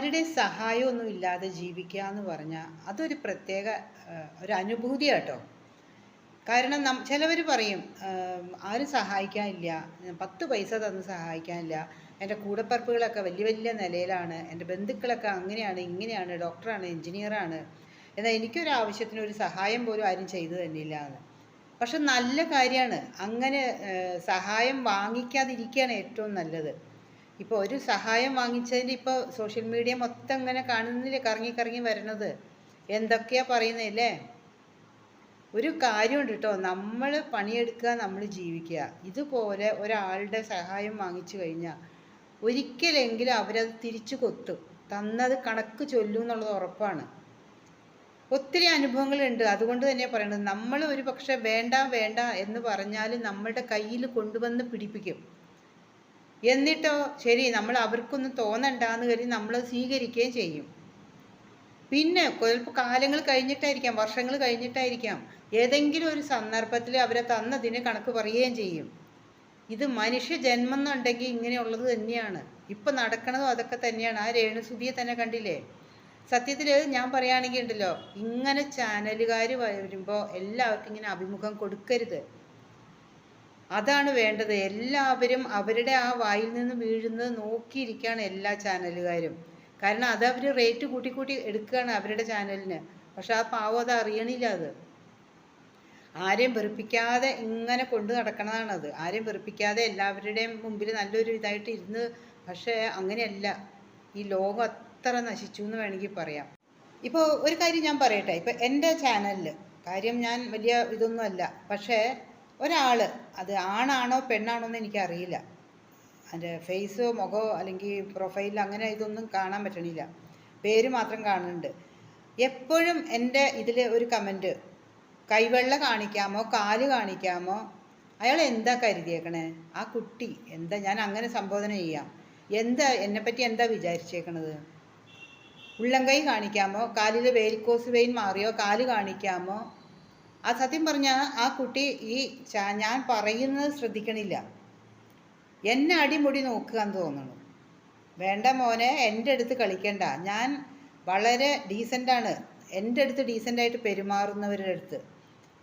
ആരുടെ സഹായമൊന്നും ഇല്ലാതെ ജീവിക്കുക എന്ന് പറഞ്ഞാൽ അതൊരു പ്രത്യേക ഒരു അനുഭൂതിയാണ് കേട്ടോ കാരണം നം ചിലവർ പറയും ആരും സഹായിക്കാനില്ല പത്ത് പൈസ തന്ന് സഹായിക്കാനില്ല എന്റെ കൂടപ്പറപ്പുകളൊക്കെ വലിയ വലിയ നിലയിലാണ് എന്റെ ബന്ധുക്കളൊക്കെ അങ്ങനെയാണ് ഇങ്ങനെയാണ് ഡോക്ടറാണ് എൻജിനീയറാണ് എന്നാൽ എനിക്കൊരു ആവശ്യത്തിന് ഒരു സഹായം പോലും ആരും ചെയ്തു തന്നില്ല എന്ന്. പക്ഷെ നല്ല കാര്യമാണ് അങ്ങനെ സഹായം വാങ്ങിക്കാതിരിക്കുകയാണ് ഏറ്റവും നല്ലത്. ഇപ്പോൾ ഒരു സഹായം വാങ്ങിച്ചതിന് ഇപ്പോൾ സോഷ്യൽ മീഡിയ മൊത്തം ഇങ്ങനെ കാണുന്നില്ലേ കറങ്ങി കറങ്ങി വരുന്നത്. എന്തൊക്കെയാ പറയുന്നതല്ലേ ഒരു കാര്യമുണ്ട് കേട്ടോ നമ്മൾ പണിയെടുക്കുക നമ്മൾ ജീവിക്കുക. ഇതുപോലെ ഒരാളുടെ സഹായം വാങ്ങിച്ചു കഴിഞ്ഞാൽ ഒരിക്കലെങ്കിലും അവരത് തിരിച്ചു കൊത്തും. തന്നത് കണക്ക് ചൊല്ലും എന്നുള്ളത് ഉറപ്പാണ്. ഒത്തിരി അനുഭവങ്ങളുണ്ട്. അതുകൊണ്ട് തന്നെ പറയുന്നത് നമ്മൾ ഒരു പക്ഷെ വേണ്ട വേണ്ട എന്ന് പറഞ്ഞാൽ നമ്മളുടെ കയ്യിൽ കൊണ്ടുവന്ന് പിടിപ്പിക്കും. എന്നിട്ടോ ശരി നമ്മൾ അവർക്കൊന്നും തോന്നണ്ടാന്ന് കരുതി നമ്മൾ സ്വീകരിക്കുകയും ചെയ്യും. പിന്നെ ചിലപ്പോൾ കാലങ്ങൾ കഴിഞ്ഞിട്ടായിരിക്കാം വർഷങ്ങൾ കഴിഞ്ഞിട്ടായിരിക്കാം ഏതെങ്കിലും ഒരു സന്ദർഭത്തിൽ അവരെ തന്നതിന് കണക്ക് പറയുകയും ചെയ്യും. ഇത് മനുഷ്യ ജന്മം എന്നുണ്ടെങ്കിൽ ഇങ്ങനെയുള്ളത് തന്നെയാണ്. ഇപ്പം നടക്കണതും അതൊക്കെ തന്നെയാണ്. ആ രേണുസുതിയെ തന്നെ കണ്ടില്ലേ? സത്യത്തിൽ ഞാൻ പറയുകയാണെങ്കിൽ ഉണ്ടല്ലോ ഇങ്ങനെ ചാനലുകാർ വരുമ്പോൾ എല്ലാവർക്കും ഇങ്ങനെ അഭിമുഖം കൊടുക്കരുത്. അതാണ് വേണ്ടത്. എല്ലാവരും അവരുടെ ആ വായിൽ നിന്ന് വീഴുന്നത് നോക്കിയിരിക്കുകയാണ് എല്ലാ ചാനലുകാരും. കാരണം അത് റേറ്റ് കൂട്ടി കൂട്ടി എടുക്കുകയാണ് അവരുടെ ചാനലിന്. പക്ഷെ ആ പാവം അത് അറിയണില്ല അത്. ആരെയും വെറുപ്പിക്കാതെ ഇങ്ങനെ കൊണ്ടു നടക്കണതാണത്. ആരെയും വെറുപ്പിക്കാതെ എല്ലാവരുടെയും മുമ്പിൽ നല്ലൊരു ഇതായിട്ട് ഇരുന്ന് പക്ഷേ അങ്ങനെയല്ല. ഈ ലോകം അത്ര നശിച്ചു എന്ന് വേണമെങ്കിൽ പറയാം. ഇപ്പോൾ ഒരു കാര്യം ഞാൻ പറയട്ടെ. ഇപ്പോൾ എന്റെ ചാനലിൽ കാര്യം ഞാൻ വലിയ ഇതൊന്നുമല്ല പക്ഷേ ഒരാൾ അത് ആണാണോ പെണ്ണാണോ എന്ന് എനിക്കറിയില്ല. അതിന്റെ ഫേസോ മുഖമോ അല്ലെങ്കിൽ പ്രൊഫൈലിൽ അങ്ങനെ ഇതൊന്നും കാണാൻ പറ്റണില്ല. പേര് മാത്രം കാണുന്നുണ്ട്. എപ്പോഴും എന്റെ ഇതിൽ ഒരു കമന്റ് കൈവെള്ള കാണിക്കാമോ കാൽ കാണിക്കാമോ? അയാൾ എന്താ കരുതിയേക്കണേ? ആ കുട്ടി എന്താ ഞാൻ അങ്ങനെ സംബോധന ചെയ്യാം. എന്താ എന്നെപ്പറ്റി എന്താ വിചാരിച്ചേക്കണത്? ഉള്ളംകൈ കാണിക്കാമോ? കാലിൽ കോസ് വെയിൻ മാറിയോ? കാൽ കാണിക്കാമോ? ആ സത്യം പറഞ്ഞാൽ ആ കുട്ടി ഈ ഞാൻ പറയുന്നത് ശ്രദ്ധിക്കണില്ല. എന്നെ അടിമുടി നോക്കുക എന്ന് തോന്നുന്നു വേണ്ട മോനെ എന്റെ അടുത്ത് കളിക്കണ്ട. ഞാൻ വളരെ ഡീസന്റാണ് എന്റെ അടുത്ത് ഡീസന്റായിട്ട് പെരുമാറുന്നവരുടെ അടുത്ത്.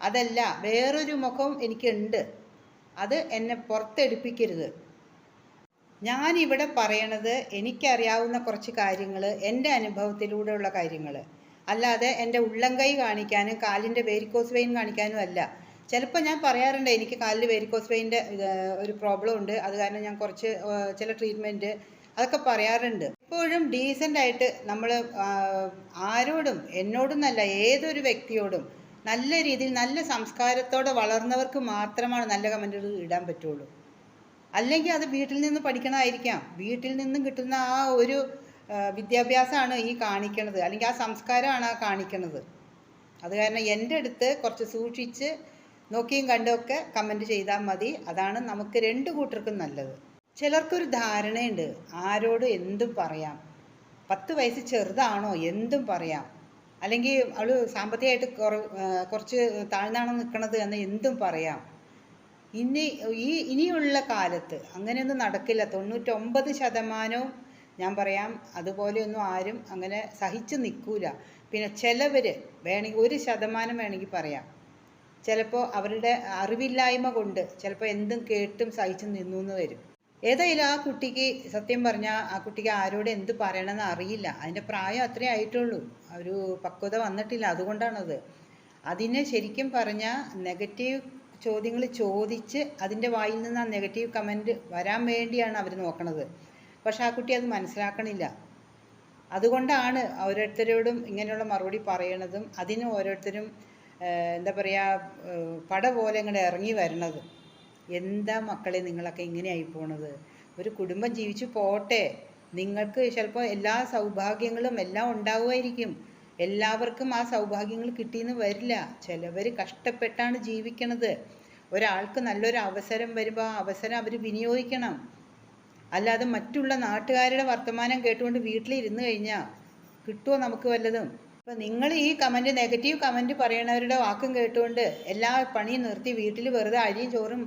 അതല്ല വേറൊരു മുഖം എനിക്കുണ്ട്. അത് എന്നെ പുറത്തെടുപ്പിക്കരുത്. ഞാനിവിടെ പറയണത് എനിക്കറിയാവുന്ന കുറച്ച് കാര്യങ്ങൾ എന്റെ അനുഭവത്തിലൂടെയുള്ള കാര്യങ്ങൾ അല്ലാതെ എന്റെ ഉള്ളംകൈ കാണിക്കാനും കാലിന്റെ വേരിക്കോസ് വെയിൻ കാണിക്കാനും അല്ല. ചിലപ്പോൾ ഞാൻ പറയാറുണ്ട് എനിക്ക് കാലിൽ വേരിക്കോസ് വെയിന്റെ ഒരു പ്രോബ്ലം ഉണ്ട്. അത് കാരണം ഞാൻ കുറച്ച് ചില ട്രീറ്റ്മെന്റ് അതൊക്കെ പറയാറുണ്ട്. എപ്പോഴും ഡീസന്റ് ആയിട്ട് നമ്മൾ ആരോടും എന്നോടും നല്ല ഏതൊരു വ്യക്തിയോടും നല്ല രീതിയിൽ നല്ല സംസ്കാരത്തോടെ വളർന്നവർക്ക് മാത്രമാണ് നല്ല കമന്റുകൾ ഇടാൻ പറ്റുള്ളൂ. അല്ലെങ്കിൽ അത് വീട്ടിൽ നിന്ന് പഠിക്കണമായിരിക്കാം. വീട്ടിൽ നിന്നും കിട്ടുന്ന ആ ഒരു വിദ്യാഭ്യാസമാണ് ഈ കാണിക്കണത്. അല്ലെങ്കിൽ ആ സംസ്കാരമാണ് ആ കാണിക്കണത്. അത് കാരണം എന്റെ അടുത്ത് കുറച്ച് സൂക്ഷിച്ച് നോക്കിയും കണ്ടുമൊക്കെ കമന്റ് ചെയ്താൽ മതി. അതാണ് നമുക്ക് രണ്ട് കൂട്ടർക്കും നല്ലത്. ചിലർക്കൊരു ധാരണയുണ്ട്. ആരോട് എന്തും പറയാം. പത്ത് വയസ്സ് ചെറുതാണോ എന്തും പറയാം. അല്ലെങ്കിൽ അവൾ സാമ്പത്തികമായിട്ട് കുറ കുറച്ച് താഴ്ന്നാണോ നിൽക്കണത് എന്ന് എന്തും പറയാം. ഇനി ഈ ഇനിയുള്ള കാലത്ത് അങ്ങനെയൊന്നും നടക്കില്ല. തൊണ്ണൂറ്റൊമ്പത് ശതമാനവും ഞാൻ പറയാം അതുപോലെയൊന്നും ആരും അങ്ങനെ സഹിച്ച് നിൽക്കൂല. പിന്നെ ചിലവർ വേണമെങ്കിൽ ഒരു ശതമാനം വേണമെങ്കിൽ പറയാം. ചിലപ്പോൾ അവരുടെ അറിവില്ലായ്മ കൊണ്ട് ചിലപ്പോൾ എന്തും കേട്ടും സഹിച്ച് നിന്നു എന്ന് വരും. ഏതായാലും ആ കുട്ടിക്ക് സത്യം പറഞ്ഞാൽ ആ കുട്ടിക്ക് ആരോട് എന്ത് പറയണമെന്ന് അറിയില്ല. അതിന്റെ പ്രായം അത്രേ ആയിട്ടുള്ളൂ. ഒരു പക്വത വന്നിട്ടില്ല. അതുകൊണ്ടാണത്. അതിനെ ശരിക്കും പറഞ്ഞാൽ നെഗറ്റീവ് ചോദ്യങ്ങൾ ചോദിച്ച് അതിന്റെ വായിൽ നിന്ന് ആ നെഗറ്റീവ് കമന്റ് വരാൻ വേണ്ടിയാണ് അവർ നോക്കണത്. പക്ഷെ ആ കുട്ടി അത് മനസ്സിലാക്കണില്ല. അതുകൊണ്ടാണ് ഓരോരുത്തരോടും ഇങ്ങനെയുള്ള മറുപടി പറയണതും അതിന് ഓരോരുത്തരും എന്താ പറയുക പട പോലെ ഇങ്ങോട്ട് ഇറങ്ങി വരണത്. എന്താ മക്കളെ നിങ്ങളൊക്കെ ഇങ്ങനെ ആയി പോണത്? ഒരു കുടുംബം ജീവിച്ചു പോട്ടെ. നിങ്ങൾക്ക് ചിലപ്പോൾ എല്ലാ സൗഭാഗ്യങ്ങളും എല്ലാം ഉണ്ടാവുമായിരിക്കും. എല്ലാവർക്കും ആ സൗഭാഗ്യങ്ങൾ കിട്ടിയെന്ന് വരില്ല. ചിലവർ കഷ്ടപ്പെട്ടാണ് ജീവിക്കണത്. ഒരാൾക്ക് നല്ലൊരു അവസരം വരുമ്പോൾ ആ അവസരം അവർ വിനിയോഗിക്കണം. അല്ലാതെ മറ്റുള്ള നാട്ടുകാരുടെ വർത്തമാനം കേട്ടുകൊണ്ട് വീട്ടിലിരുന്ന് കഴിഞ്ഞാൽ കിട്ടുമോ നമുക്ക് വല്ലതും? അപ്പം നിങ്ങൾ ഈ കമന്റ് നെഗറ്റീവ് കമന്റ് പറയണവരുടെ വാക്കും കേട്ടുകൊണ്ട് എല്ലാ പണിയും നിർത്തി വീട്ടിൽ വെറുതെ അരിയും ചോറും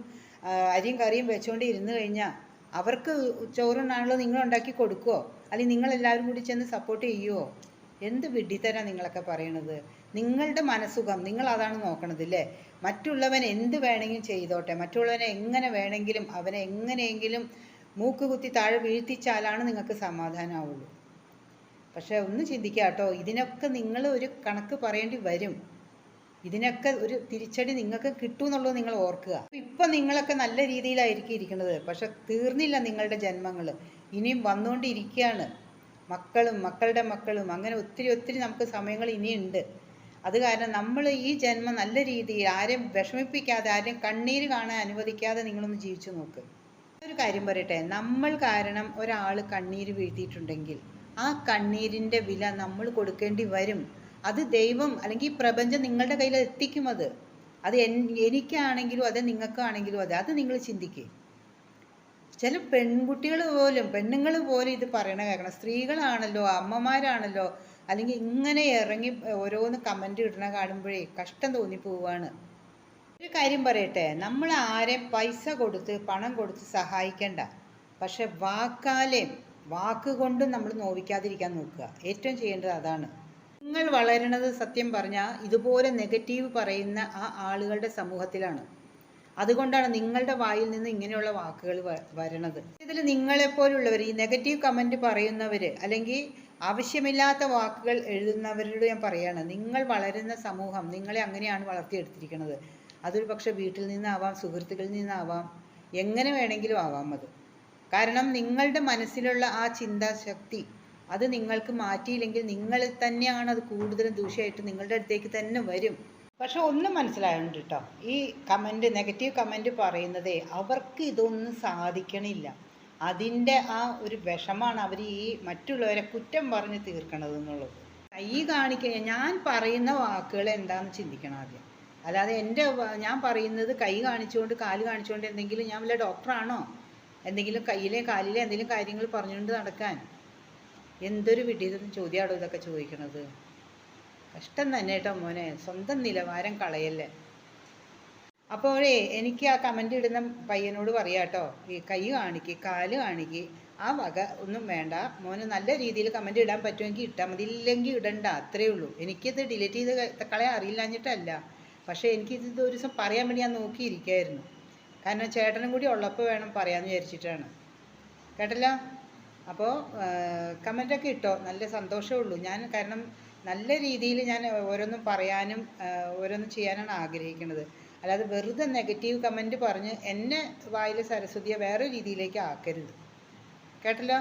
അരിയും കറിയും വെച്ചുകൊണ്ട് ഇരുന്ന് കഴിഞ്ഞാൽ അവർക്ക് ചോറുണ്ണാണല്ലോ നിങ്ങൾ ഉണ്ടാക്കി കൊടുക്കുമോ അല്ലെങ്കിൽ നിങ്ങളെല്ലാവരും കൂടി ചെന്ന് സപ്പോർട്ട് ചെയ്യുമോ എന്ത് വിഡ്ഢിത്തരാ നിങ്ങളൊക്കെ പറയണത്? നിങ്ങളുടെ മനസ്സുഖം നിങ്ങൾ അതാണ് നോക്കണത് അല്ലേ മറ്റുള്ളവൻ എന്ത് വേണമെങ്കിലും ചെയ്തോട്ടെ. മറ്റുള്ളവനെ എങ്ങനെ വേണമെങ്കിലും അവനെ എങ്ങനെയെങ്കിലും മൂക്ക് കുത്തി താഴെ വീഴ്ത്തിച്ചാലാണ് നിങ്ങൾക്ക് സമാധാനമാവുള്ളൂ പക്ഷേ ഒന്ന് ചിന്തിക്കുക കേട്ടോ ഇതിനൊക്കെ നിങ്ങൾ ഒരു കണക്ക് പറയേണ്ടി വരും. ഇതിനൊക്കെ ഒരു തിരിച്ചടി നിങ്ങൾക്ക് കിട്ടും എന്നുള്ളത് നിങ്ങൾ ഓർക്കുക. ഇപ്പം നിങ്ങളൊക്കെ നല്ല രീതിയിലായിരിക്കും ഇരിക്കുന്നത്. പക്ഷെ തീർന്നില്ല നിങ്ങളുടെ ജന്മങ്ങൾ. ഇനിയും വന്നുകൊണ്ടിരിക്കുകയാണ്. മക്കളും മക്കളുടെ മക്കളും അങ്ങനെ ഒത്തിരി ഒത്തിരി നമുക്ക് സമയങ്ങൾ ഇനിയുണ്ട്. അത് കാരണം നമ്മൾ ഈ ജന്മം നല്ല രീതിയിൽ ആരെയും വിഷമിപ്പിക്കാതെ ആരെയും കണ്ണീര് കാണാൻ അനുവദിക്കാതെ നിങ്ങളൊന്ന് ജീവിച്ചു നോക്ക്. ഒരു കാര്യം പറയട്ടെ. നമ്മൾ കാരണം ഒരാൾ കണ്ണീര് വീഴ്ത്തിയിട്ടുണ്ടെങ്കിൽ ആ കണ്ണീരിന്റെ വില നമ്മൾ കൊടുക്കേണ്ടി വരും. അത് ദൈവം അല്ലെങ്കിൽ പ്രപഞ്ചം നിങ്ങളുടെ കയ്യിൽ എത്തിക്കും അത്. അത് എനിക്കാണെങ്കിലും അതെ നിങ്ങൾക്കാണെങ്കിലും അതെ. അത് നിങ്ങൾ ചിന്തിക്കുക ചില പെൺകുട്ടികൾ പോലും പെണ്ണുങ്ങൾ പോലും ഇത് പറയണ കേൾക്കണം. സ്ത്രീകളാണല്ലോ അമ്മമാരാണല്ലോ അല്ലെങ്കിൽ ഇങ്ങനെ ഇറങ്ങി ഓരോന്ന് കമന്റ് ഇടണ കാണുമ്പോഴേ കഷ്ടം തോന്നിപ്പോവാണ്. ഒരു കാര്യം പറയട്ടെ? നമ്മൾ ആരെ പൈസ കൊടുത്ത് പണം കൊടുത്ത് സഹായിക്കണ്ട. പക്ഷെ വാക്കാലേയും വാക്കുകൊണ്ട് നമ്മൾ നോവിക്കാതിരിക്കാൻ നോക്കുക. ഏറ്റവും ചെയ്യേണ്ടത് അതാണ്. നിങ്ങൾ വളരണത് സത്യം പറഞ്ഞാൽ ഇതുപോലെ നെഗറ്റീവ് പറയുന്ന ആ ആളുകളുടെ സമൂഹത്തിലാണ്. അതുകൊണ്ടാണ് നിങ്ങളുടെ വായിൽ നിന്ന് ഇങ്ങനെയുള്ള വാക്കുകൾ വരണത്. ഇതിൽ നിങ്ങളെപ്പോലുള്ളവർ ഈ നെഗറ്റീവ് കമന്റ് പറയുന്നവർ അല്ലെങ്കിൽ ആവശ്യമില്ലാത്ത വാക്കുകൾ എഴുതുന്നവരോട് ഞാൻ പറയുകയാണ് നിങ്ങൾ വളരുന്ന സമൂഹം നിങ്ങളെ അങ്ങനെയാണ് വളർത്തിയെടുത്തിരിക്കുന്നത് അതൊരു പക്ഷേ വീട്ടിൽ നിന്നാവാം സുഹൃത്തുക്കളിൽ നിന്നാവാം എങ്ങനെ വേണമെങ്കിലും ആവാം അത്. കാരണം നിങ്ങളുടെ മനസ്സിലുള്ള ആ ചിന്താശക്തി അത് നിങ്ങൾക്ക് മാറ്റിയില്ലെങ്കിൽ നിങ്ങൾ തന്നെയാണ് അത് കൂടുതലും ദൂഷ്യമായിട്ട് നിങ്ങളുടെ അടുത്തേക്ക് തന്നെ വരും. പക്ഷെ ഒന്നും മനസ്സിലായുണ്ട് കേട്ടോ ഈ കമന്റ് നെഗറ്റീവ് കമന്റ് പറയുന്നതേ അവർക്ക് ഇതൊന്നും സാധിക്കണില്ല. അതിന്റെ ആ ഒരു വിഷമാണ് അവർ ഈ മറ്റുള്ളവരെ കുറ്റം പറഞ്ഞ് തീർക്കണത് എന്നുള്ളത്. കൈ കാണിക്കുക ഞാൻ പറയുന്ന വാക്കുകൾ എന്താണെന്ന് ചിന്തിക്കണം ആദ്യം. അല്ലാതെ എന്റെ ഞാൻ പറയുന്നത് കൈ കാണിച്ചുകൊണ്ട് കാൽ കാണിച്ചുകൊണ്ട് എന്തെങ്കിലും ഞാൻ വല്ല ഡോക്ടറാണോ? എന്തെങ്കിലും കയ്യിലെ കാലിലെ എന്തെങ്കിലും കാര്യങ്ങൾ പറഞ്ഞുകൊണ്ട് നടക്കാൻ. എന്തൊരു വിഡ്ഢിതം ചോദ്യമാണോ ഇതൊക്കെ ചോദിക്കണത്? കഷ്ടം തന്നെ കേട്ടോ മോനെ. സ്വന്തം നിലവാരം കളയല്ലേ. അപ്പോഴേ എനിക്ക് ആ കമന്റ് ഇടുന്ന പയ്യനോട് പറയാം കേട്ടോ. ഈ കൈ കാണിക്ക് കാൽ കാണിക്ക് ആ വക ഒന്നും വേണ്ട. മോന് നല്ല രീതിയിൽ കമന്റ് ഇടാൻ പറ്റുമെങ്കിൽ ഇട്ടാൽ മതി. ഇല്ലെങ്കിൽ ഇടണ്ട. അത്രേ ഉള്ളൂ. എനിക്കിത് ഡിലീറ്റ് ചെയ്ത് കളയാൻ അറിയില്ലാഞ്ഞിട്ടല്ല. പക്ഷേ ഇത് ഒരു ദിവസം പറയാൻ വേണ്ടി ഞാൻ നോക്കിയിരിക്കായിരുന്നു. കാരണം ചേട്ടനും കൂടി ഉള്ളപ്പോൾ വേണം പറയാമെന്ന് വിചാരിച്ചിട്ടാണ്. കേട്ടല്ലോ? അപ്പോൾ കമന്റൊക്കെ ഇട്ടോ? നല്ല സന്തോഷമേ ഉള്ളൂ. ഞാൻ കാരണം നല്ല രീതിയിൽ ഞാൻ ഓരോന്നും പറയാനും ഓരോന്നും ചെയ്യാനാണ് ആഗ്രഹിക്കുന്നത്. അല്ലാതെ വെറുതെ നെഗറ്റീവ് കമന്റ് പറഞ്ഞ് എന്നെ വായിൽ സരസ്വതിയെ വേറെ രീതിയിലേക്ക് ആക്കരുത്. കേട്ടല്ലോ?